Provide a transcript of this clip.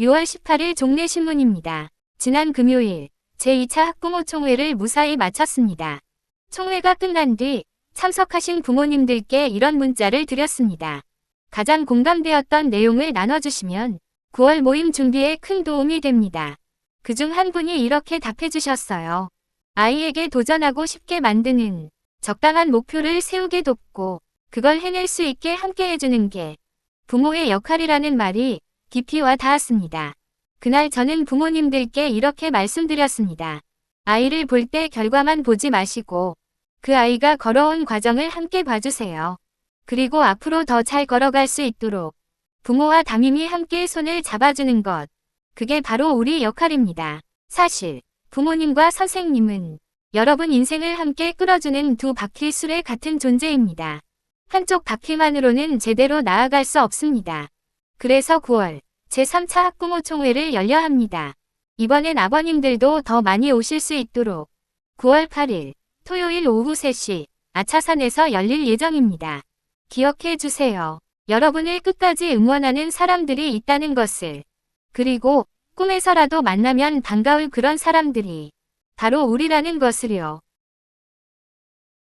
6월 18일 종례신문입니다. 지난 금요일 제2차 학부모 총회를 무사히 마쳤습니다. 총회가 끝난 뒤 참석하신 부모님들께 이런 문자를 드렸습니다. 가장 공감되었던 내용을 나눠주시면 9월 모임 준비에 큰 도움이 됩니다. 그 중 한 분이 이렇게 답해 주셨어요. 아이에게 도전하고 싶게 만드는 적당한 목표를 세우게 돕고 그걸 해낼 수 있게 함께 해주는 게 부모의 역할이라는 말이 깊이 와 닿았습니다. 그날 저는 부모님들께 이렇게 말씀드렸습니다. 아이를 볼 때 결과만 보지 마시고 그 아이가 걸어온 과정을 함께 봐주세요. 그리고 앞으로 더 잘 걸어갈 수 있도록 부모와 담임이 함께 손을 잡아주는 것. 그게 바로 우리 역할입니다. 사실 부모님과 선생님은 여러분 인생을 함께 끌어주는 두 바퀴술에 같은 존재입니다. 한쪽 바퀴만으로는 제대로 나아갈 수 없습니다. 그래서 9월 제3차 학부모 총회를 열려 합니다. 이번엔 아버님들도 더 많이 오실 수 있도록 9월 8일 토요일 오후 3시 아차산에서 열릴 예정입니다. 기억해 주세요. 여러분을 끝까지 응원하는 사람들이 있다는 것을. 그리고 꿈에서라도 만나면 반가울 그런 사람들이 바로 우리라는 것을요.